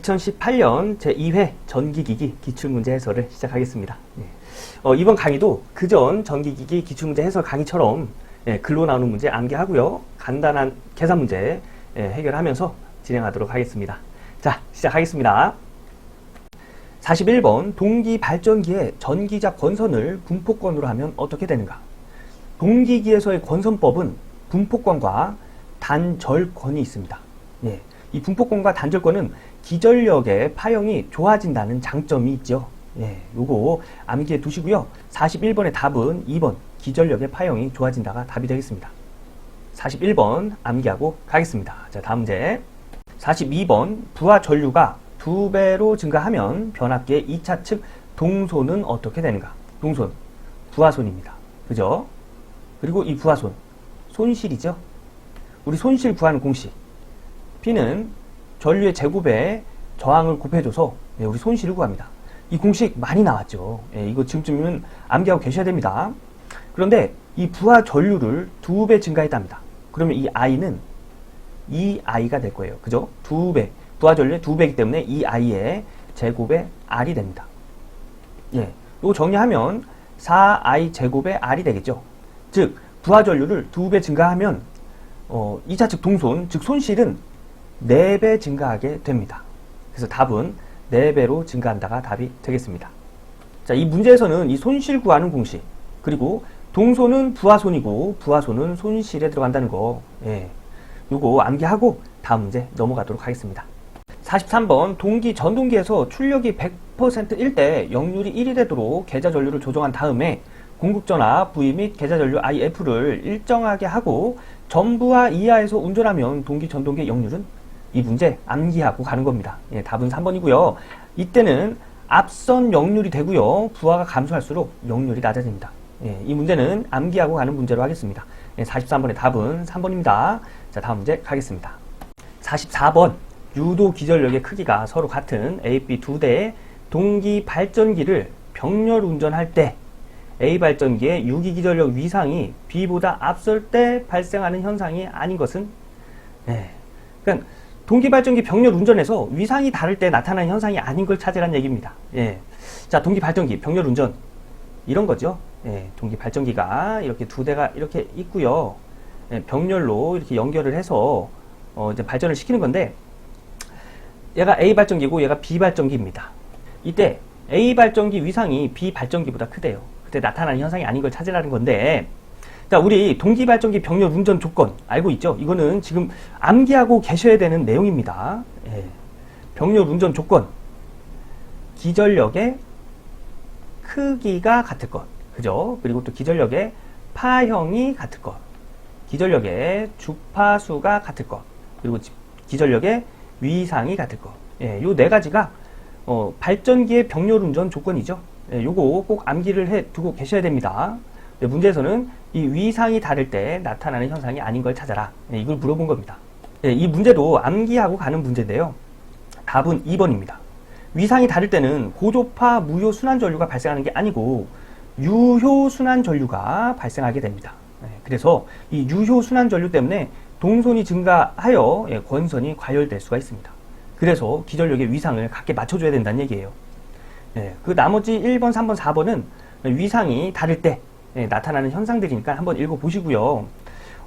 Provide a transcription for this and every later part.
2018년 제2회 전기기기 기출문제 해설을 시작하겠습니다. 예. 어, 이번 강의도 그전 전기기기 기출문제 해설 강의처럼 예, 글로 나오는 문제 암기하고요. 간단한 계산 문제 예, 해결하면서 진행하도록 하겠습니다. 자, 시작하겠습니다. 41번 동기 발전기의 전기자 권선을 분포권으로 하면 어떻게 되는가? 동기기에서의 권선법은 분포권과 단절권이 있습니다. 예, 이 분포권과 단절권은 기전력의 파형이 좋아진다는 장점이 있죠. 예, 요거 암기해 두시고요. 41번의 답은 2번 기전력의 파형이 좋아진다가 답이 되겠습니다. 41번 암기하고 가겠습니다. 자, 다음 문제. 42번 부하 전류가 두 배로 증가하면 변압기의 2차 측 동손은 어떻게 되는가? 동손, 부하손입니다. 그죠? 그리고 이 부하손, 손실이죠? 우리 손실 구하는 공식. P는 전류의 제곱에 저항을 곱해줘서 예, 우리 손실을 구합니다. 이 공식 많이 나왔죠. 예, 이거 지금쯤이면 암기하고 계셔야 됩니다. 그런데 이 부하 전류를 두 배 증가했답니다. 그러면 이 I는 이 I가 될 거예요. 그죠? 두 배. 부하 전류의 두 배이기 때문에 이 I의 제곱의 R이 됩니다. 예. 이거 정리하면 4I 제곱의 R이 되겠죠. 즉, 부하 전류를 두 배 증가하면 어, 2차 측 동손, 즉 손실은 4배 증가하게 됩니다. 그래서 답은 4배로 증가한다가 답이 되겠습니다. 자, 이 문제에서는 이 손실 구하는 공식, 그리고 동손은 부하손이고 부하손은 손실에 들어간다는 거, 예. 요거 암기하고 다음 문제 넘어가도록 하겠습니다. 43번 동기 전동기에서 출력이 100%일 때 역률이 1이 되도록 계좌 전류를 조정한 다음에 공급전화 V 및 계좌 전류 IF를 일정하게 하고 전부하 이하에서 운전하면 동기 전동기의 역률은 이 문제 암기하고 가는 겁니다. 예, 답은 3번이고요. 이때는 앞선 역률이 되고요. 부하가 감소할수록 역률이 낮아집니다. 예, 이 문제는 암기하고 가는 문제로 하겠습니다. 예, 43번의 답은 3번입니다. 자, 다음 문제 가겠습니다. 44번 유도 기전력의 크기가 서로 같은 A, B 두 대의 동기 발전기를 병렬 운전할 때 A 발전기의 유기 기전력 위상이 B보다 앞설 때 발생하는 현상이 아닌 것은 네. 그러니까 동기 발전기 병렬 운전에서 위상이 다를 때 나타나는 현상이 아닌 걸 찾으라는 얘기입니다. 예. 자, 동기 발전기 병렬 운전 이런 거죠. 예. 동기 발전기가 이렇게 두 대가 이렇게 있고요. 예, 병렬로 이렇게 연결을 해서 어, 이제 발전을 시키는 건데 얘가 A 발전기고 얘가 B 발전기입니다. 이때 A 발전기 위상이 B 발전기보다 크대요. 그때 나타나는 현상이 아닌 걸 찾으라는 건데 자, 우리 동기 발전기 병렬 운전 조건 알고 있죠? 이거는 지금 암기하고 계셔야 되는 내용입니다. 예. 병렬 운전 조건 기전력의 크기가 같을 것. 그죠? 그리고 또 기전력의 파형이 같을 것. 기전력의 주파수가 같을 것. 그리고 기전력의 위상이 같을 것. 예, 요 네 가지가 어, 발전기의 병렬 운전 조건이죠. 예, 요거 꼭 암기를 해 두고 계셔야 됩니다. 예, 문제에서는 이 위상이 다를 때 나타나는 현상이 아닌 걸 찾아라. 예, 이걸 물어본 겁니다. 예, 이 문제도 암기하고 가는 문제인데요. 답은 2번입니다. 위상이 다를 때는 고조파 무효 순환 전류가 발생하는 게 아니고 유효 순환 전류가 발생하게 됩니다. 예, 그래서 이 유효 순환 전류 때문에 동선이 증가하여 예, 권선이 과열될 수가 있습니다. 그래서 기전력의 위상을 각게 맞춰줘야 된다는 얘기예요. 예, 그 나머지 1번, 3번, 4번은 위상이 다를 때 예, 나타나는 현상들이니까 한번 읽어보시고요.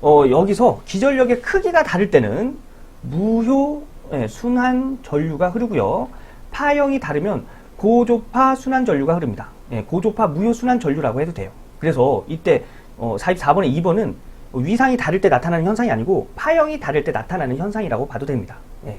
어, 여기서 기전력의 크기가 다를 때는 무효 예, 순환 전류가 흐르고요. 파형이 다르면 고조파 순환 전류가 흐릅니다. 예, 고조파 무효 순환 전류라고 해도 돼요. 그래서 이때 어, 44번의 2번은 위상이 다를 때 나타나는 현상이 아니고 파형이 다를 때 나타나는 현상이라고 봐도 됩니다. 예.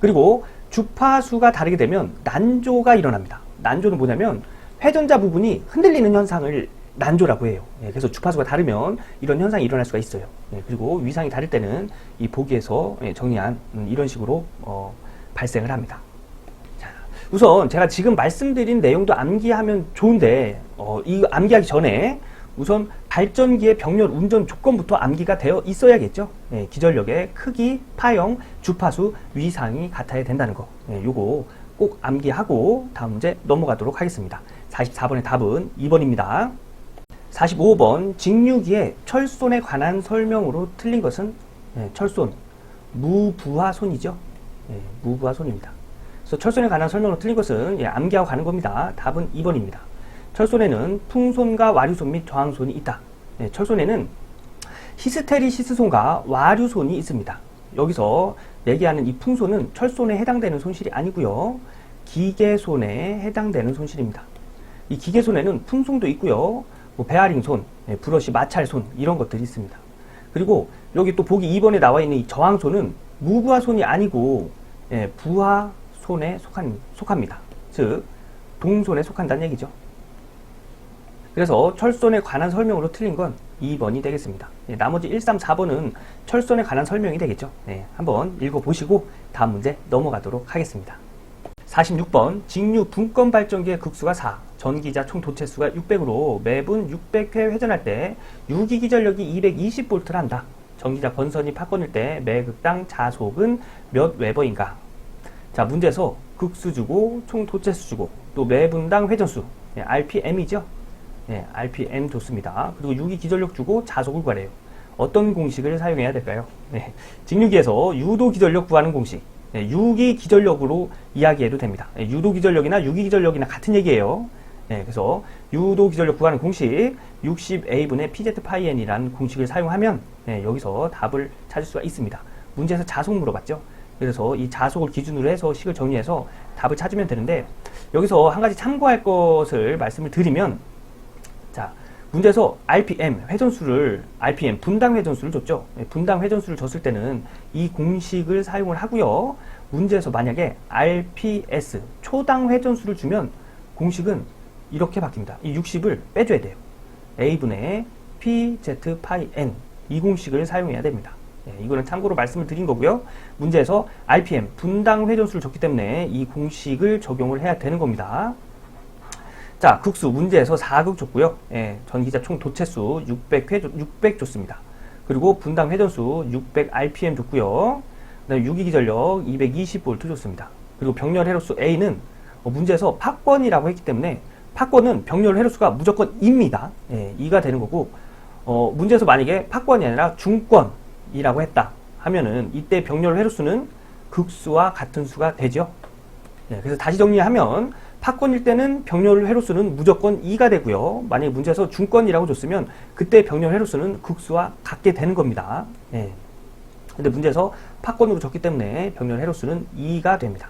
그리고 주파수가 다르게 되면 난조가 일어납니다. 난조는 뭐냐면 회전자 부분이 흔들리는 현상을 난조라고 해요. 예, 그래서 주파수가 다르면 이런 현상이 일어날 수가 있어요. 예, 그리고 위상이 다를 때는 이 보기에서 예, 정리한 음, 이런 식으로 어, 발생을 합니다. 자, 우선 제가 지금 말씀드린 내용도 암기하면 좋은데 어, 이 암기하기 전에 우선 발전기의 병렬 운전 조건부터 암기가 되어 있어야겠죠. 예, 기전력의 크기, 파형, 주파수, 위상이 같아야 된다는 거. 예, 요거 꼭 암기하고 다음 문제 넘어가도록 하겠습니다. 44번의 답은 2번입니다. 45번 직류기의 철손에 관한 설명으로 틀린 것은 예, 철손 무부하손이죠. 예, 무부하손입니다. 그래서 철손에 관한 설명으로 틀린 것은 예, 암기하고 가는 겁니다. 답은 2번입니다. 철손에는 풍손과 와류손 및 저항손이 있다. 예, 철손에는 히스테리시스손과 와류손이 있습니다. 여기서 얘기하는 이 풍손은 철손에 해당되는 손실이 아니고요. 기계손에 해당되는 손실입니다. 이 기계손에는 풍손도 있고요. 뭐 베어링손, 예, 브러쉬 마찰 손 이런 것들이 있습니다. 그리고 여기 또 보기 2번에 나와 있는 이 저항 손은 무부하 손이 아니고 예, 부하 손에 속한, 속합니다. 즉 동손에 속한다는 얘기죠. 그래서 철손에 관한 설명으로 틀린 건 2번이 되겠습니다. 예, 나머지 1, 3, 4번은 철손에 관한 설명이 되겠죠. 예, 한번 읽어보시고 다음 문제 넘어가도록 하겠습니다. 46번 직류 분권 발전기의 극수가 4, 전기자 총 도체수가 600으로 매분 600회 회전할 때 유기기 전력이 220V를 한다. 전기자 건선이 팝건일 때 매극당 자속은 몇 웨버인가? 자, 문제에서 극수 주고 총 도체수 주고 또 매분당 회전수 예, RPM이죠. 예, RPM 좋습니다. 그리고 유기 기전력 주고 자속을 구하래요. 어떤 공식을 사용해야 될까요? 예, 직류기에서 유도 기전력 구하는 공식. 예, 유기 기전력으로 이야기해도 됩니다. 예, 유도 기전력이나 유기 기전력이나 같은 얘기예요. 예, 그래서 유도 기전력 구하는 공식 60A분의 PZ 파이 N이라는 공식을 사용하면 예, 여기서 답을 찾을 수가 있습니다. 문제에서 자속 물어봤죠. 그래서 이 자속을 기준으로 해서 식을 정리해서 답을 찾으면 되는데 여기서 한 가지 참고할 것을 말씀을 드리면 자, 문제에서 RPM 회전수를 RPM 분당 회전수를 줬죠. 예, 분당 회전수를 줬을 때는 이 공식을 사용을 하고요. 문제에서 만약에 RPS 초당 회전수를 주면 공식은 이렇게 바뀝니다. 이 60을 빼줘야 돼요. A분의 PZ 파이 N 이 공식을 사용해야 됩니다. 예, 이거는 참고로 말씀을 드린 거고요. 문제에서 RPM 분당 회전수를 줬기 때문에 이 공식을 적용을 해야 되는 겁니다. 자, 극수 문제에서 4극 줬고요. 예, 전기자 총 도체수 600 회, 600 줬습니다. 그리고 분당 회전수 600 RPM 줬고요. 그다음에 유기기 전력 220V 줬습니다. 그리고 병렬 회로수 A는 어, 문제에서 팍권이라고 했기 때문에 팍권은 병렬 회로수가 무조건 2입니다. 예, 2가 되는 거고 어, 문제에서 만약에 팍권이 아니라 중권이라고 했다 하면은 이때 병렬 회로수는 극수와 같은 수가 되죠. 예, 그래서 다시 정리하면 팍권일 때는 병렬 회로수는 무조건 2가 되고요. 만약에 문제에서 중권이라고 줬으면 그때 병렬 회로수는 극수와 같게 되는 겁니다. 예. 근데 문제에서 팍권으로 줬기 때문에 병렬 회로수는 2가 됩니다.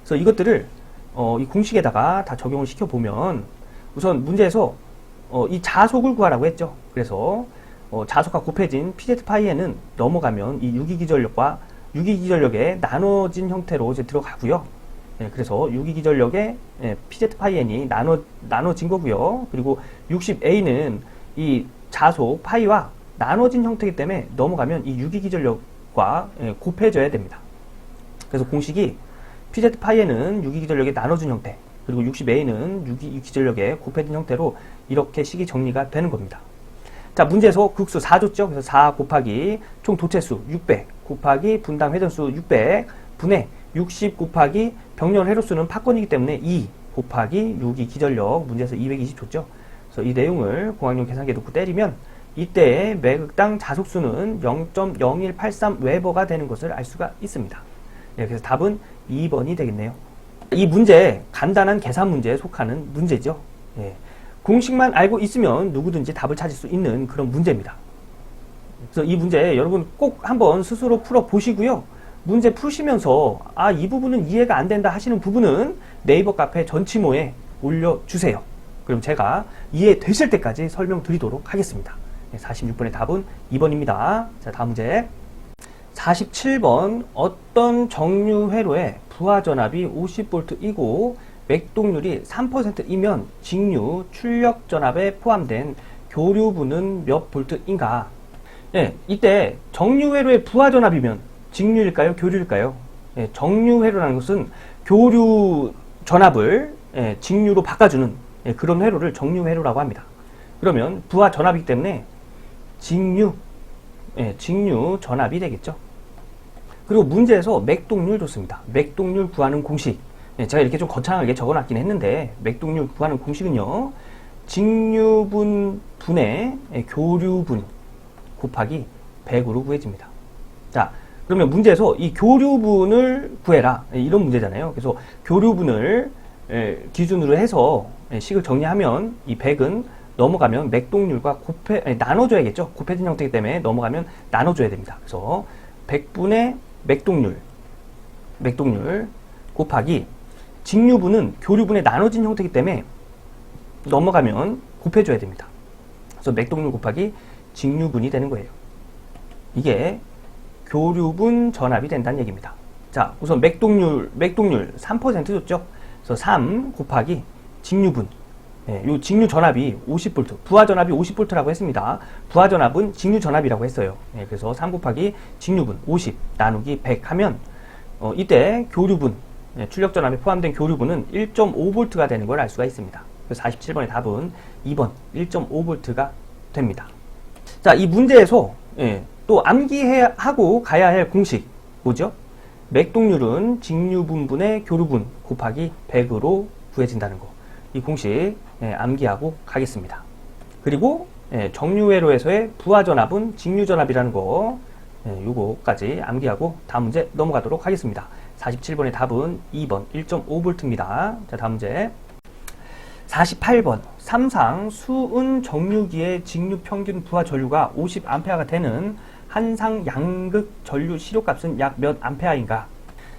그래서 이것들을 어, 이 공식에다가 다 적용을 시켜 보면 우선 문제에서 어, 이 자속을 구하라고 했죠. 그래서 어, 자속과 곱해진 PZ 파이에는 넘어가면 이 유기기전력과 유기기전력의 나눠진 형태로 이제 들어가고요. 예, 그래서 유기기전력의 예, PZ 파이 N이 나눠, 나눠진 거고요. 그리고 60A는 이 자속 파이와 나눠진 형태이기 때문에 넘어가면 이 유기기전력과 예, 곱해져야 됩니다. 그래서 공식이 PZ 파이 N은 유기기전력의 나눠진 형태, 그리고 60A는 유기기전력의 곱해진 형태로 이렇게 식이 정리가 되는 겁니다. 자, 문제에서 극수 4줬죠? 그래서 4 곱하기 총 도체수 600 곱하기 분당 회전수 600 분의 60 곱하기 병렬 회로수는 팍권이기 때문에 2 곱하기 6이 기전력 문제에서 220 줬죠. 그래서 이 내용을 공학용 계산기에 놓고 때리면 이때의 매극당 자속수는 0.0183 웨버가 되는 것을 알 수가 있습니다. 네, 그래서 답은 2번이 되겠네요. 이 문제 간단한 계산 문제에 속하는 문제죠. 예. 공식만 알고 있으면 누구든지 답을 찾을 수 있는 그런 문제입니다. 그래서 이 문제 여러분 꼭 한번 스스로 풀어 보시고요. 문제 푸시면서 아 이 부분은 이해가 안 된다 하시는 부분은 네이버 카페 전치모에 올려주세요. 그럼 제가 이해되실 때까지 설명드리도록 하겠습니다. 46번의 답은 2번입니다. 자 다음 문제 47번 어떤 정류 회로에 부하 전압이 50V이고 맥동률이 3%이면 직류 출력 전압에 포함된 교류부는 몇 볼트인가? 예, 이때 정류 회로의 부하 전압이면 직류일까요? 교류일까요? 예, 정류 회로라는 것은 교류 전압을 예, 직류로 바꿔주는 예, 그런 회로를 정류 회로라고 합니다. 그러면 부하 전압이기 때문에 직류, 예, 직류 전압이 되겠죠. 그리고 문제에서 맥동률 좋습니다. 맥동률 구하는 공식. 예, 제가 이렇게 좀 거창하게 적어놨긴 했는데 맥동률 구하는 공식은요. 직류분 분의 예, 교류분 곱하기 100으로 구해집니다. 자, 그러면 문제에서 이 교류분을 구해라. 예, 이런 문제잖아요. 그래서 교류분을 예, 기준으로 해서 예, 식을 정리하면 이 100은 넘어가면 맥동률과 곱해, 아니, 나눠줘야겠죠. 곱해진 형태이기 때문에 넘어가면 나눠줘야 됩니다. 그래서 100분의 맥동률, 맥동률 곱하기 직류분은 교류분에 나눠진 형태이기 때문에 넘어가면 곱해줘야 됩니다. 그래서 맥동률 곱하기 직류분이 되는 거예요. 이게 교류분 전압이 된다는 얘기입니다. 자, 우선 맥동률, 맥동률 3% 줬죠? 그래서 3 곱하기 직류분. 예, 요 직류 전압이 50V, 부하 전압이 50V라고 했습니다. 부하 전압은 직류 전압이라고 했어요. 예, 그래서 3 곱하기 직류분 50 나누기 100 하면 어, 이때 교류분, 예, 출력 전압에 포함된 교류분은 1.5V가 되는 걸 알 수가 있습니다. 그래서 47번의 답은 2번 1.5V가 됩니다. 자, 이 문제에서 예, 또 암기하고 가야 할 공식 뭐죠? 맥동률은 직류분분의 교류분 곱하기 100으로 구해진다는 거. 이 공식 예, 암기하고 가겠습니다. 그리고 예, 정류회로에서의 부하전압은 직류전압이라는 거 예, 요거까지 암기하고 다음 문제 넘어가도록 하겠습니다. 47번의 답은 2번 1.5V입니다. 자, 다음 문제 48번 삼상 수은 정류기의 직류 평균 부하 전류가 50A가 되는 한상 양극 전류 시료값은 약 몇 암페아인가?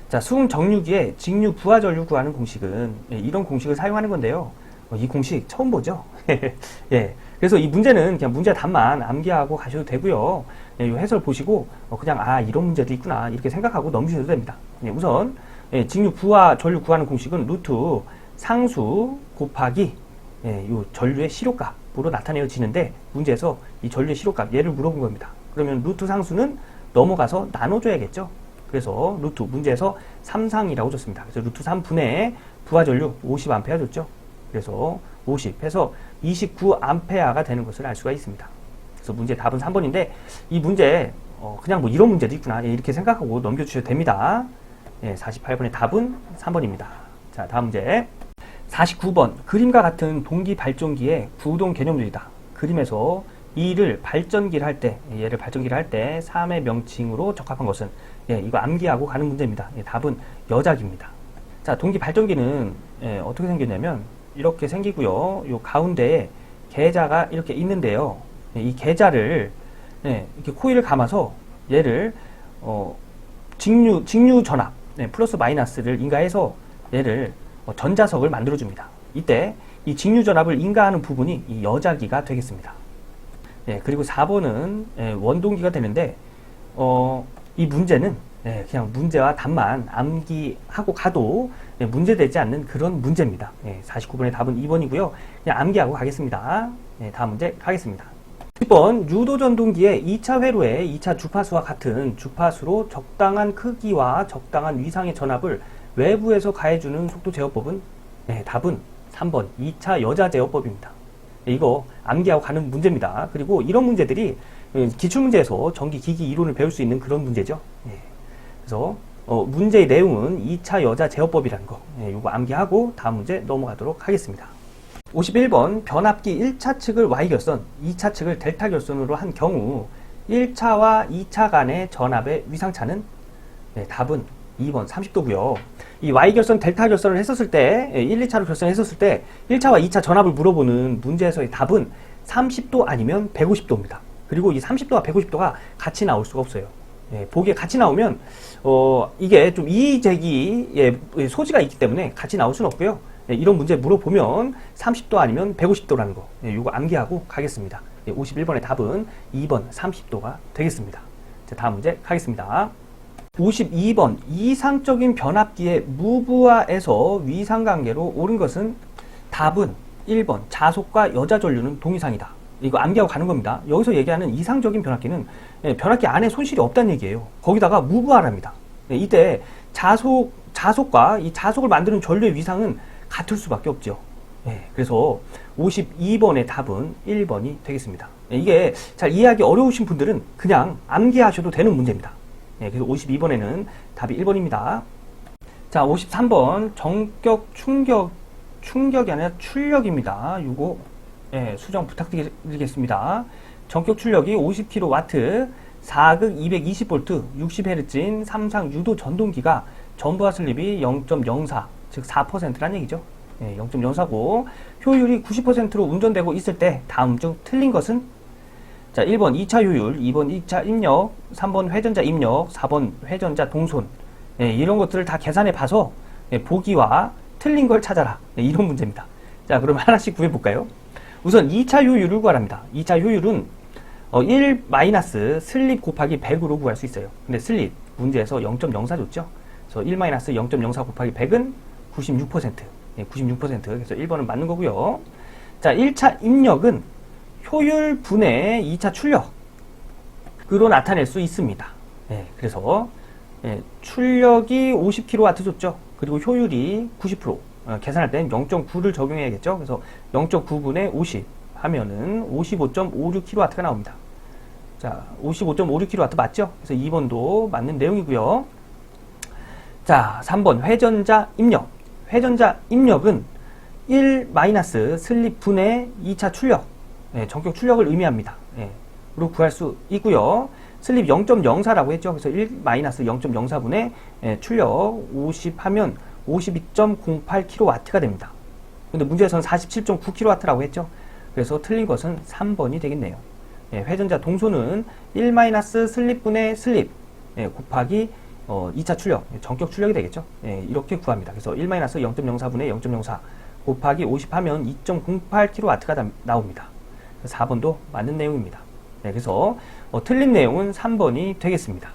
자, 수은 정류기의 직류 부하 전류 구하는 공식은 예, 이런 공식을 사용하는 건데요. 어, 이 공식 처음 보죠? 예. 그래서 이 문제는 그냥 문제 답만 암기하고 가셔도 되고요. 예, 이 해설 보시고 어, 그냥 아 이런 문제도 있구나 이렇게 생각하고 넘기셔도 됩니다. 예, 우선 예, 직류 부하 전류 구하는 공식은 루트 상수 곱하기 예, 요 전류의 시료값으로 나타내어지는데 문제에서 이 전류의 시료값 얘를 물어본 겁니다. 그러면 루트 상수는 넘어가서 나눠줘야겠죠. 그래서 루트 문제에서 3상이라고 줬습니다. 그래서 루트 3분의 부하 전류 50A 줬죠. 그래서 50 해서 29A가 되는 것을 알 수가 있습니다. 그래서 문제 답은 3번인데 이 문제 어, 그냥 뭐 이런 문제도 있구나 예, 이렇게 생각하고 넘겨주셔도 됩니다. 예, 48번의 답은 3번입니다. 자 다음 문제 49번 그림과 같은 동기 발전기의 구동 개념들이다. 그림에서 이를 발전기를 할 때, 얘를 발전기를 할 때 3의 명칭으로 적합한 것은 예, 이거 암기하고 가는 문제입니다. 예, 답은 여작입니다. 자, 동기 발전기는 예, 어떻게 생겼냐면 이렇게 생기고요. 요 가운데에 계자가 이렇게 있는데요. 예, 이 계자를 예, 이렇게 코일을 감아서 얘를 어, 직류 직류 전압 네, 플러스 마이너스를 인가해서 얘를 어, 전자석을 만들어 줍니다. 이때 이 직류 전압을 인가하는 부분이 이 여자기가 되겠습니다. 예, 그리고 4번은 예, 원동기가 되는데 어, 이 문제는 예, 그냥 문제와 답만 암기하고 가도 예, 문제되지 않는 그런 문제입니다. 예, 49번의 답은 2번이고요. 그냥 암기하고 가겠습니다. 예, 다음 문제 가겠습니다. 10번 유도 전동기의 2차 회로에 2차 주파수와 같은 주파수로 적당한 크기와 적당한 위상의 전압을 외부에서 가해주는 속도 제어법은 네, 답은 3번 2차 여자 제어법입니다. 네, 이거 암기하고 가는 문제입니다. 그리고 이런 문제들이 예, 기출문제에서 전기 기기 이론을 배울 수 있는 그런 문제죠. 예. 그래서 어, 문제의 내용은 2차 여자 제어법이라는 거 예, 이거 암기하고 다음 문제 넘어가도록 하겠습니다. 51번 변압기 1차 측을 Y결선, 2차 측을 델타 결선으로 한 경우 1차와 2차 간의 전압의 위상차는 네, 답은 2번 30도고요. 이 Y결선, 델타 결선을 했었을 때 1, 2차로 결선했었을 때 1차와 2차 전압을 물어보는 문제에서의 답은 30도 아니면 150도입니다. 그리고 이 30도와 150도가 같이 나올 수가 없어요. 예, 보기에 같이 나오면 어, 이게 좀 이의제기의 소지가 있기 때문에 같이 나올 수는 없고요. 예, 이런 문제 물어보면 30도 아니면 150도라는 거 예, 이거 암기하고 가겠습니다. 예, 51번의 답은 2번 30도가 되겠습니다. 자, 다음 문제 가겠습니다. 52번 이상적인 변압기의 무부하에서 위상관계로 옳은 것은 답은 1번 자속과 여자 전류는 동이상이다. 이거 암기하고 가는 겁니다. 여기서 얘기하는 이상적인 변압기는 예, 변압기 안에 손실이 없다는 얘기예요. 거기다가 무부하랍니다. 예, 이때 자속 자속과 이 자속을 만드는 전류의 위상은 같을 수밖에 없죠. 예, 그래서 52번의 답은 1번이 되겠습니다. 예, 이게 잘 이해하기 어려우신 분들은 그냥 암기하셔도 되는 문제입니다. 예, 그래서 52번에는 답이 1번입니다. 자, 53번 정격 충격 충격이 아니라 출력입니다. 요거 예, 수정 부탁드리겠습니다. 전격 출력이 50kW 4극 220V 60Hz인 삼상 유도 전동기가 전부하 슬립이 0.04, 즉 4%란 얘기죠. 예, 0.04고 효율이 90%로 운전되고 있을 때 다음 중 틀린 것은 자, 1번 2차 효율, 2번 2차 입력, 3번 회전자 입력, 4번 회전자 동손. 예, 이런 것들을 다 계산해 봐서 예, 보기와 틀린 걸 찾아라. 예, 이런 문제입니다. 자, 그럼 하나씩 구해 볼까요? 우선 2차 효율을 구하랍니다. 2차 효율은 어, 1 마이너스 슬립 곱하기 100으로 구할 수 있어요. 근데 슬립 문제에서 0.04 줬죠. 그래서 1 마이너스 0.04 곱하기 100은 96%. 예, 96%. 그래서 1번은 맞는 거고요. 자, 1차 입력은 효율 분의 2차 출력으로 나타낼 수 있습니다. 예, 그래서 예, 출력이 50kW 줬죠. 그리고 효율이 90%. 어, 계산할 때는 0.9를 적용해야겠죠. 그래서 0.9분의 50 하면은 55.56kW가 나옵니다. 자, 55.56kW 맞죠? 그래서 2번도 맞는 내용이고요. 자, 3번 회전자 입력. 회전자 입력은 1 마이너스 슬립 분의 2차 출력. 예, 전격 출력을 의미합니다. 예, 로 구할 수 있고요. 슬립 0.04라고 했죠. 그래서 1 마이너스 0.04분의 예, 출력 50 하면 52.08kW가 됩니다. 근데 문제에서는 47.9kW라고 했죠. 그래서 틀린 것은 3번이 되겠네요. 예, 회전자 동소는 1 마이너스 슬립분의 슬립 예, 곱하기 어, 2차 출력, 예, 전격 출력이 되겠죠. 예, 이렇게 구합니다. 그래서 1 마이너스 0.04분의 0.04 곱하기 50 하면 2.08kW가 나옵니다. 4번도 맞는 내용입니다. 네, 그래서 어, 틀린 내용은 3번이 되겠습니다.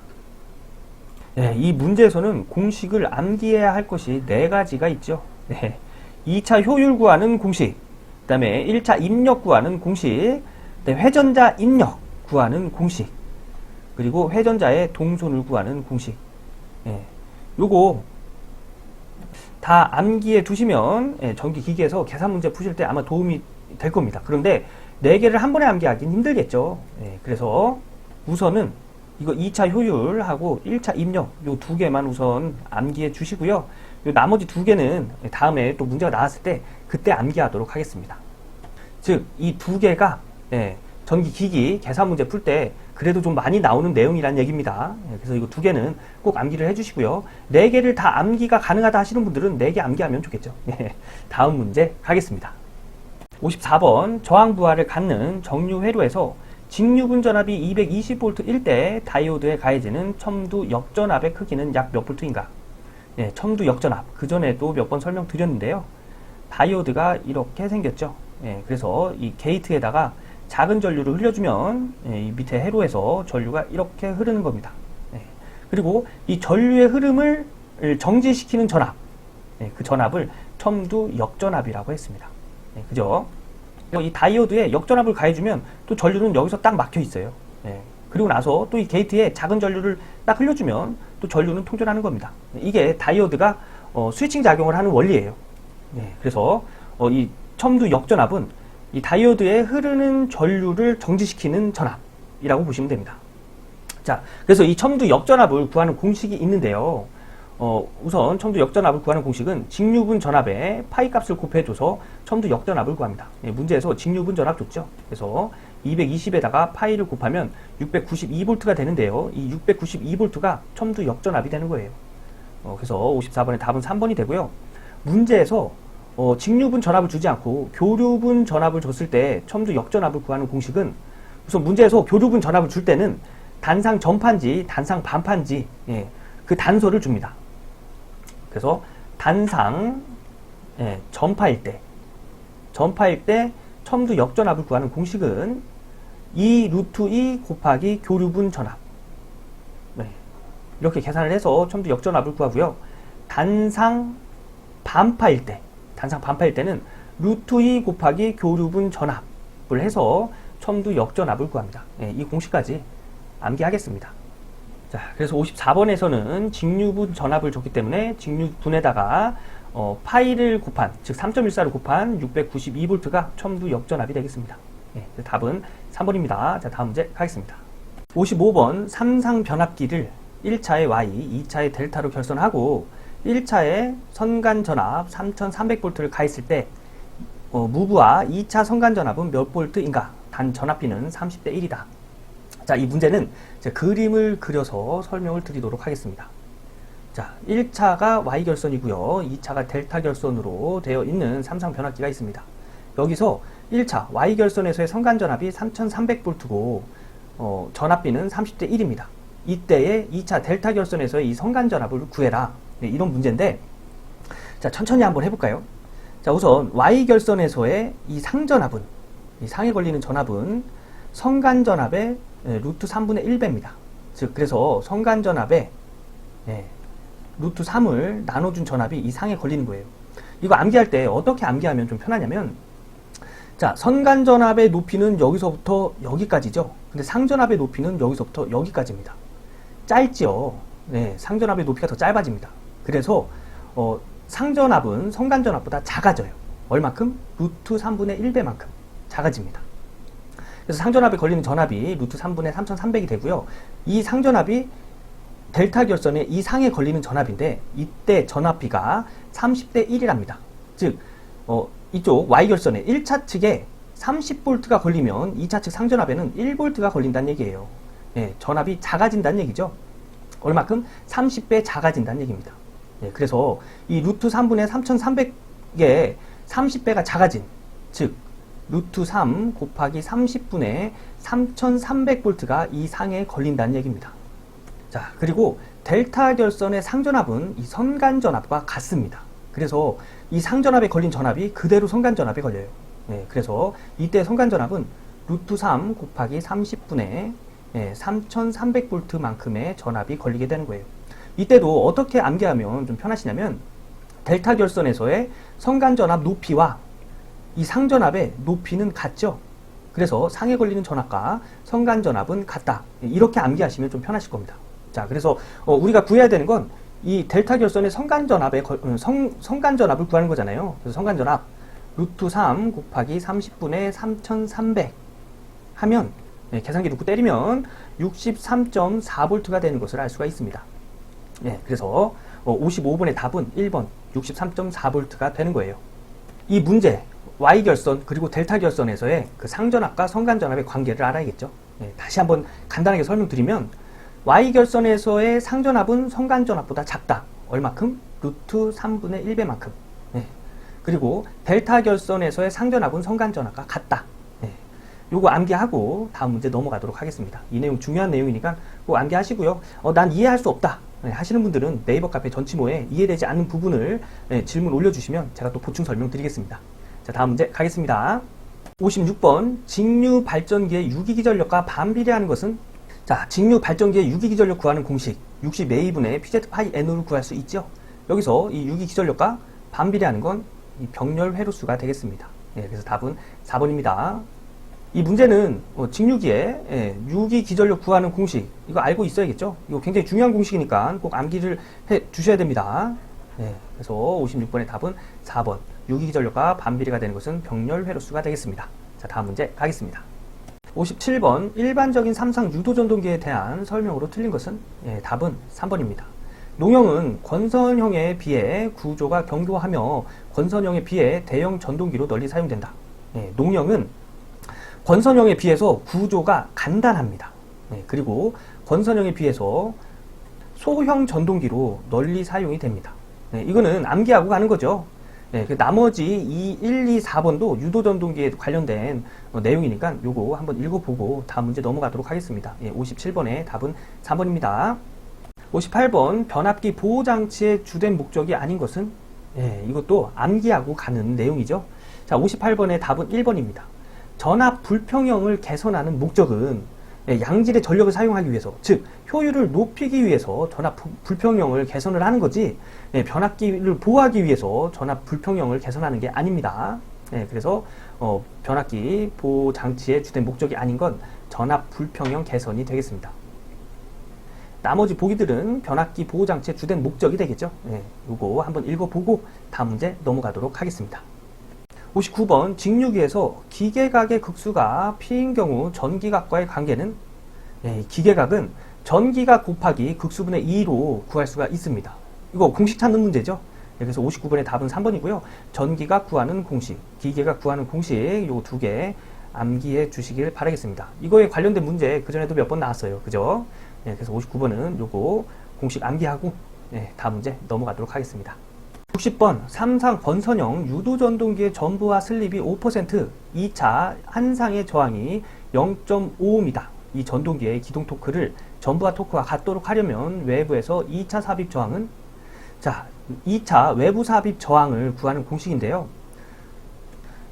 네, 이 문제에서는 공식을 암기해야 할 것이 네 가지가 있죠. 네, 2차 효율 구하는 공식, 그 다음에 1차 입력 구하는 공식, 네, 회전자 입력 구하는 공식, 그리고 회전자의 동선을 구하는 공식. 네, 요거 다 암기해 두시면 예, 전기 기기에서 계산 문제 푸실 때 아마 도움이 될 겁니다. 그런데 네 개를 한 번에 암기하기는 힘들겠죠. 예, 그래서 우선은 이거 2차 효율하고 1차 입력 요 두 개만 우선 암기해 주시고요. 요 나머지 두 개는 다음에 또 문제가 나왔을 때 그때 암기하도록 하겠습니다. 즉 이 두 개가 예, 전기 기기 계산 문제 풀 때 그래도 좀 많이 나오는 내용이란 얘기입니다. 예, 그래서 이거 두 개는 꼭 암기를 해주시고요. 네 개를 다 암기가 가능하다 하시는 분들은 네 개 암기하면 좋겠죠. 예, 다음 문제 가겠습니다. 54번 저항 부하를 갖는 정류 회로에서 직류분 전압이 220V 일때 다이오드에 가해지는 첨두 역전압의 크기는 약 몇 볼트인가? 예, 첨두 역전압. 그 전에도 몇 번 설명드렸는데요. 다이오드가 이렇게 생겼죠. 예, 그래서 이 게이트에다가 작은 전류를 흘려주면 예, 이 밑에 회로에서 전류가 이렇게 흐르는 겁니다. 예, 그리고 이 전류의 흐름을 정지시키는 전압, 예, 그 전압을 첨두 역전압이라고 했습니다. 예, 그죠? 이 다이오드에 역전압을 가해주면 또 전류는 여기서 딱 막혀 있어요. 예, 그리고 나서 또 이 게이트에 작은 전류를 딱 흘려주면 또 전류는 통전하는 겁니다. 이게 다이오드가 어, 스위칭 작용을 하는 원리예요. 예, 그래서 어, 이 첨두 역전압은 이 다이오드에 흐르는 전류를 정지시키는 전압이라고 보시면 됩니다. 자, 그래서 이 첨두 역전압을 구하는 공식이 있는데요. 어, 우선 첨두 역전압을 구하는 공식은 직류분 전압에 파이 값을 곱해줘서 첨두 역전압을 구합니다. 예, 문제에서 직류분 전압 줬죠. 그래서 220에다가 파이를 곱하면 692V가 되는데요. 이 692V가 첨두 역전압이 되는 거예요. 어, 그래서 54번의 답은 3번이 되고요. 문제에서 어, 직류분 전압을 주지 않고 교류분 전압을 줬을 때 첨두 역전압을 구하는 공식은 우선 문제에서 교류분 전압을 줄 때는 단상 전판지, 단상 반판지 예, 그 단서를 줍니다. 그래서 단상 예, 전파일 때 전파일 때 첨두 역전압을 구하는 공식은 2 루트 2 곱하기 교류분 전압 네, 이렇게 계산을 해서 첨두 역전압을 구하고요. 단상 반파일 때 단상 반파일 때는 루트 2 곱하기 교류분 전압을 해서 첨두 역전압을 구합니다. 네, 이 공식까지 암기하겠습니다. 자, 그래서 54번에서는 직류분 전압을 줬기 때문에 직류분에다가 어, 파이를 곱한, 즉 3.14를 곱한 692V가 첨두 역전압이 되겠습니다. 네, 답은 3번입니다. 자, 다음 문제 가겠습니다. 55번 삼상 변압기를 1차의 Y, 2차의 델타로 결선하고 1차의 선간 전압 3300V를 가했을 때 어, 무브와 2차 선간 전압은 몇 볼트인가? 단 전압비는 30대 1이다. 자, 이 문제는 그림을 그려서 설명을 드리도록 하겠습니다. 자, 1차가 Y결선이고요. 2차가 델타 결선으로 되어 있는 삼상 변압기가 있습니다. 여기서 1차 Y결선에서의 성간전압이 3300V고 어, 전압비는 30대 1입니다. 이때의 2차 델타 결선에서의 이 성간전압을 구해라. 네, 이런 문제인데 자, 천천히 한번 해볼까요? 자, 우선 Y결선에서의 이 상전압은 이 상에 걸리는 전압은 성간전압의 예, 루트 3분의 1배입니다. 즉 그래서 성간 전압의 예, 루트 3을 나눠준 전압이 이 상에 걸리는 거예요. 이거 암기할 때 어떻게 암기하면 좀 편하냐면 자 선간 전압의 높이는 여기서부터 여기까지죠. 근데 상전압의 높이는 여기서부터 여기까지입니다. 짧지요. 네, 상전압의 높이가 더 짧아집니다. 그래서 어, 상전압은 성간전압보다 작아져요. 얼마큼? 루트 3분의 1배만큼 작아집니다. 그래서 상전압에 걸리는 전압이 루트 3분의 3300이 되고요. 이 상전압이 델타 결선의 이 상에 걸리는 전압인데 이때 전압비가 30대 1이랍니다. 즉 어, 이쪽 Y결선의 1차 측에 30V가 걸리면 2차 측 상전압에는 1V가 걸린다는 얘기예요. 예, 전압이 작아진다는 얘기죠. 얼마큼? 30배 작아진다는 얘기입니다. 예, 그래서 이 루트 3분의 3300에 30배가 작아진, 즉 루트 3 곱하기 30분의 3300V가 이 상에 걸린다는 얘기입니다. 자, 그리고 델타 결선의 상전압은 이 선간 전압과 같습니다. 그래서 이 상전압에 걸린 전압이 그대로 선간 전압에 걸려요. 예, 그래서 이때 선간 전압은 루트 3 곱하기 30분의 예, 3300V만큼의 전압이 걸리게 되는 거예요. 이때도 어떻게 암기하면 좀 편하시냐면 델타 결선에서의 선간 전압 높이와 이 상전압의 높이는 같죠. 그래서 상에 걸리는 전압과 선간전압은 같다. 예, 이렇게 암기하시면 좀 편하실 겁니다. 자, 그래서 어, 우리가 구해야 되는 건 이 델타 결선의 성간전압의 걸- 어, 성, 성간전압을 구하는 거잖아요. 그래서 성간전압 루트 3 곱하기 30분의 3300 하면 예, 계산기 놓고 때리면 63.4V가 되는 것을 알 수가 있습니다. 예, 그래서 어, 55번의 답은 1번 63.4V가 되는 거예요. 이 문제 Y결선 그리고 델타 결선에서의 그 상전압과 성간전압의 관계를 알아야겠죠. 예, 다시 한번 간단하게 설명드리면 Y결선에서의 상전압은 성간전압보다 작다. 얼마큼? 루트 3분의 1배만큼. 예. 그리고 델타 결선에서의 상전압은 성간전압과 같다. 예. 요거 암기하고 다음 문제 넘어가도록 하겠습니다. 이 내용 중요한 내용이니까 꼭 암기하시고요. 어, 난 이해할 수 없다. 예, 하시는 분들은 네이버 카페 전치모에 이해되지 않는 부분을 예, 질문 올려주시면 제가 또 보충 설명 드리겠습니다. 자, 다음 문제 가겠습니다. 56번 직류 발전기의 유기기전력과 반비례하는 것은 자, 직류 발전기의 유기기전력 구하는 공식 60A분의 PZ 파이 N으로 구할 수 있죠. 여기서 이 유기기전력과 반비례하는 건 이 병렬 회로수가 되겠습니다. 예, 그래서 답은 4번입니다. 이 문제는 어, 직류기에 예, 유기기전력 구하는 공식 이거 알고 있어야겠죠. 이거 굉장히 중요한 공식이니까 꼭 암기를 해 주셔야 됩니다. 예, 그래서 56번의 답은 4번 유기기전력과 반비례가 되는 것은 병렬 회로수가 되겠습니다. 자, 다음 문제 가겠습니다. 57번 일반적인 삼상 유도전동기에 대한 설명으로 틀린 것은 예, 답은 3번입니다. 농형은 권선형에 비해 구조가 견고하며 권선형에 비해 대형 전동기로 널리 사용된다. 예, 농형은 권선형에 비해서 구조가 간단합니다. 예, 그리고 권선형에 비해서 소형 전동기로 널리 사용이 됩니다. 예, 이거는 암기하고 가는 거죠. 예, 그 나머지 이 1, 2, 4번도 유도 전동기에 관련된 어, 내용이니까 요거 한번 읽어보고 다음 문제 넘어가도록 하겠습니다. 예, 57번의 답은 3번입니다. 58번 변압기 보호장치의 주된 목적이 아닌 것은 예, 이것도 암기하고 가는 내용이죠. 자, 58번의 답은 1번입니다. 전압 불평형을 개선하는 목적은 예, 양질의 전력을 사용하기 위해서, 즉 효율을 높이기 위해서 전압 부- 불평형을 개선을 하는 거지 예, 변압기를 보호하기 위해서 전압 불평형을 개선하는 게 아닙니다. 예, 그래서 어, 변압기 보호 장치의 주된 목적이 아닌 건 전압 불평형 개선이 되겠습니다. 나머지 보기들은 변압기 보호 장치의 주된 목적이 되겠죠. 예, 요거 한번 읽어보고 다음 문제 넘어가도록 하겠습니다. 59번 직류기에서 기계각의 극수가 P인 경우 전기각과의 관계는 예, 기계각은 전기각 곱하기 극수분의 2로 구할 수가 있습니다. 이거 공식 찾는 문제죠. 예, 그래서 59번의 답은 3번이고요. 전기각 구하는 공식, 기계각 구하는 공식 요 두 개 암기해 주시길 바라겠습니다. 이거에 관련된 문제 그전에도 몇 번 나왔어요. 그죠? 예, 그래서 59번은 요거 공식 암기하고 예, 다음 문제 넘어가도록 하겠습니다. 60번 삼상 건선형 유도 전동기의 전부와 슬립이 5% 2차 한상의 저항이 0.5입니다. 이 전동기의 기동 토크를 전부와 토크가 같도록 하려면 외부에서 2차 삽입 저항은 자 2차 외부 삽입 저항을 구하는 공식인데요.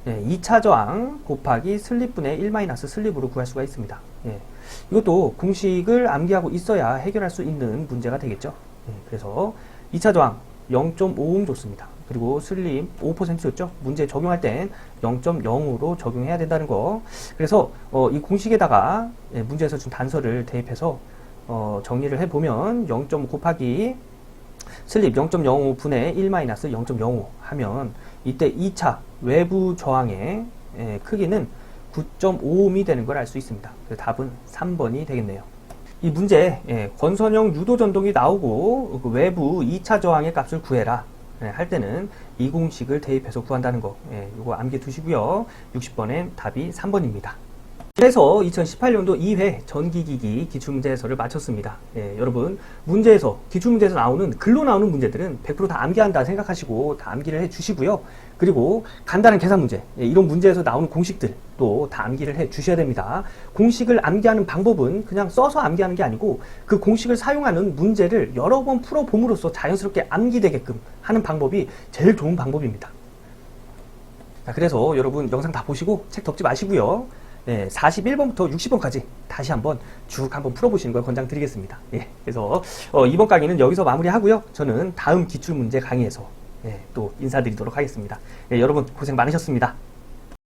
예, 2차 저항 곱하기 슬립분의 1 슬립으로 구할 수가 있습니다. 예, 이것도 공식을 암기하고 있어야 해결할 수 있는 문제가 되겠죠. 예, 그래서 2차 저항 0.5음 줬습니다. 그리고 슬립 5% 줬죠. 문제 적용할 땐 0.0으로 적용해야 된다는 거. 그래서 어, 이 공식에다가 예, 문제에서 준 단서를 대입해서 어, 정리를 해보면 0.5 곱하기 슬립 0.05분의 1-0.05 하면 이때 2차 외부 저항의 예, 크기는 9.5ohm이 되는 걸 알 수 있습니다. 그래서 답은 3번이 되겠네요. 이 문제 예, 권선형 유도 전동이 나오고 그 외부 2차 저항의 값을 구해라 예, 할 때는 이 공식을 대입해서 구한다는 거 예, 이거 암기 두시고요. 60번엔 답이 3번입니다. 그래서 2018년도 2회 전기기기 기출문제 해설을 마쳤습니다. 예, 여러분 문제에서 기출문제에서 나오는 글로 나오는 문제들은 100%다 암기한다 생각하시고 다 암기를 해 주시고요. 그리고 간단한 계산 문제 예, 이런 문제에서 나오는 공식들 또 다 암기를 해 주셔야 됩니다. 공식을 암기하는 방법은 그냥 써서 암기하는 게 아니고 그 공식을 사용하는 문제를 여러 번 풀어 봄으로써 자연스럽게 암기되게끔 하는 방법이 제일 좋은 방법입니다. 자, 그래서 여러분 영상 다 보시고 책 덮지 마시고요. 네, 41번부터 60번까지 다시 한번 쭉 한번 풀어보시는 걸 권장드리겠습니다. 예, 그래서 어, 이번 강의는 여기서 마무리하고요. 저는 다음 기출문제 강의에서 예, 또 인사드리도록 하겠습니다. 예, 여러분 고생 많으셨습니다.